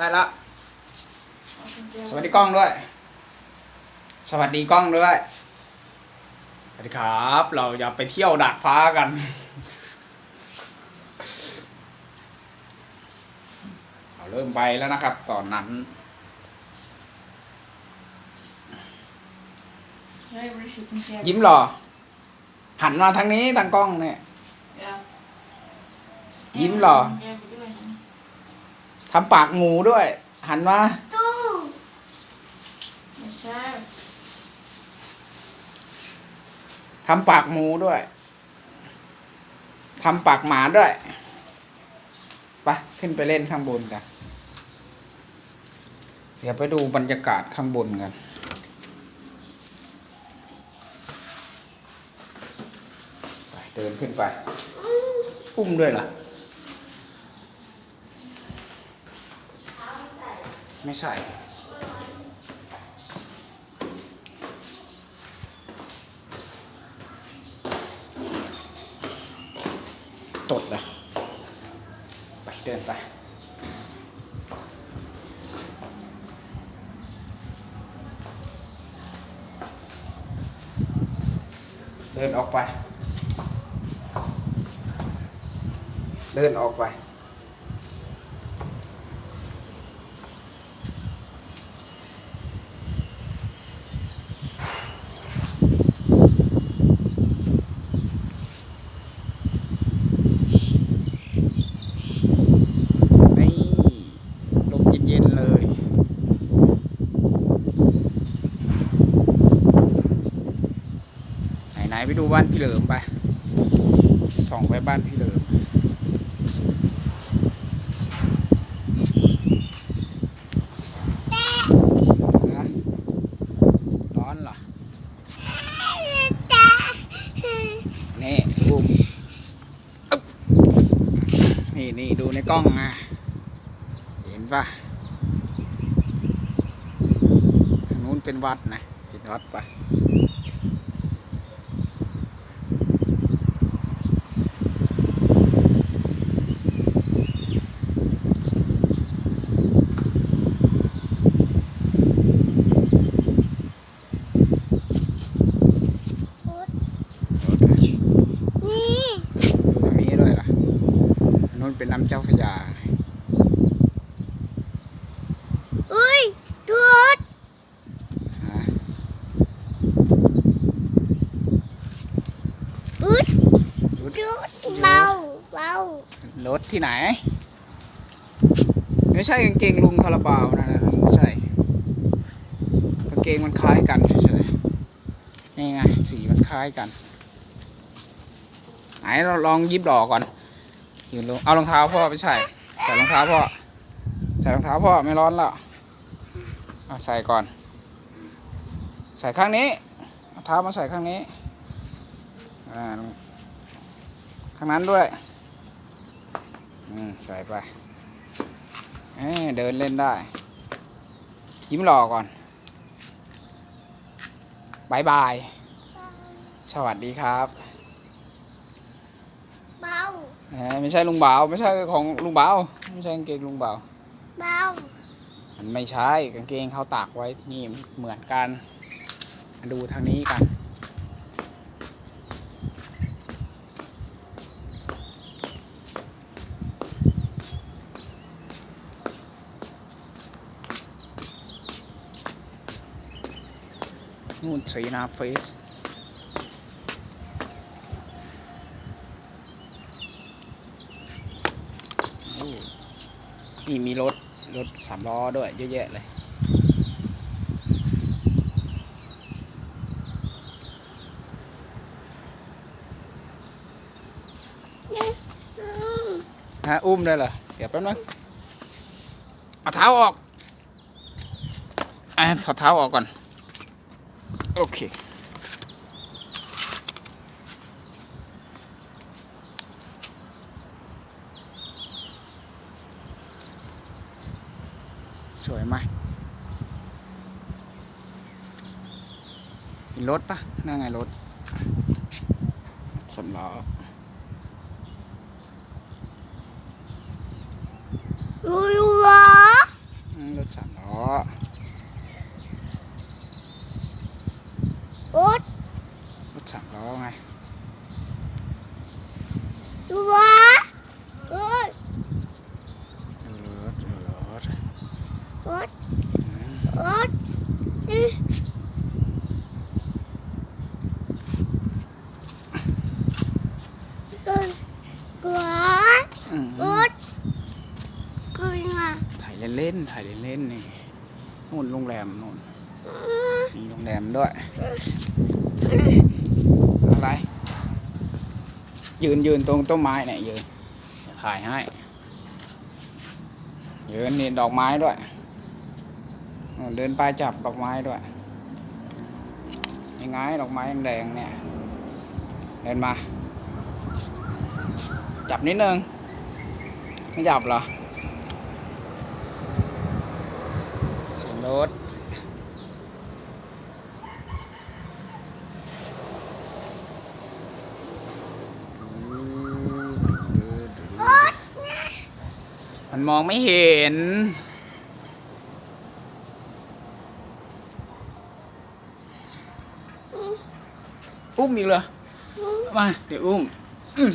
ได้ละ สวัสดีกล้องด้วย สวัสดีกล้องด้วย สวัสดีครับ เราจะไปเที่ยวดาดฟ้ากัน เราเริ่มไปแล้วนะครับ ตอนนั้น Nej, jag vill köpa en fjärde. ยิ้มหรอหันมาทางนี้ทางกล้องเนี่ย Ja. Jim lò. Ja, för då är han. ทำปากงูด้วย หันมา Men kär. ทำปากหมูด้วยทำปากหมาด้วยไปขึ้นไปเล่นข้างบนกัน เดี๋ยวไปดูบรรยากาศข้างบนกันไปเดินขึ้นไป อุ้มด้วยเหรอ ไม่ใส่ ตดนะไปเดินไปเดินออกไป เดินออกไป นี่ลมเย็นๆเลย ไห นไปดูบ้านพี่เหลิมไปส่องไปบ้านพี่เหลิมร้อนเหรอ นี่บุ้มนี่นี่ดูในกล้องนะ เห็นปะทางนู้นเป็นวัดนะเห็นวัดปะรถนะ นี่ ดูทางนี้ด้วยล่ะทางนู้น เป็นน้ำเจ้าพระยาอุ้ยดูรถฮะอุ๊ยรถดูเบาเบารถที่ไหน ไม่ใช่กางเกงลุงคาราบาวนะนะไม่ใช่กางเกงมันคล้ายกันเฉยๆนี่ไงสีมันคล้ายกันไหนเราลองยิบดอกก่อน ยืนลงเอารองเท้าพ่อไปใส่ใส่รองเท้าพ่อใส่รองเท้าพ่อไม่ร้อนแล้วเอาใส่ก่อน ใส่ข้างนี้เอาเท้ามาใส่ข้างนี้อ่าข้างนั้นด้วยอืใส่ไปเเดินเล่นได้ ยิ้มหล่อก่อนบายบาย สวัสดีครับ ไม่ใช่ลุงบ่าวไม่ใช่ของลุงบ่าวไม่ใช่กางเกงลุงบ่าวเบามันไม่ใช่กางเกงเขาตากไว้ที่นี่เหมือนกันมาดูทางนี้กัน นู่นสีนาเฟส โอ้นี่มีรถรถสามล้อด้วยเยอะแยะเลย ฮะ อุ้มได้เหรอ เดี๋ยวแป๊บนึงเอาเท้าออกอะถอดเท้าออกก่อน โอเค สวยไหมเห็นรถปะนั่นไงรถสำล้อรู้อยู่เหรอถสามล้อโอ๊ตรถสามล้อไงตัวโอ๊ต ดูรถดูรถ โอ๊ต อืมโอ๊ตอืมกดกดอืมโอ๊ตกดมาถ่ายเล่นๆถ่ายเล่นๆนี่นู่นโรงแรมนู่นอืมมีโรงแรมด้วยอะไร ยืนยืนตรงต้นไม้เนี่ยยืนจะถ่ายให้ยืนนี่ดอกไม้ด้วยนู่น เดินไปจับดอกไม้ด้วยยังไงดอกไม้แดงเนี่ย เดินมา จับนิดนึง ไม่จับเหรอเสียงรถมันมองไม่เห็น อุ้มอีกเหรอมาเดี๋ยวอุ้ม嗯。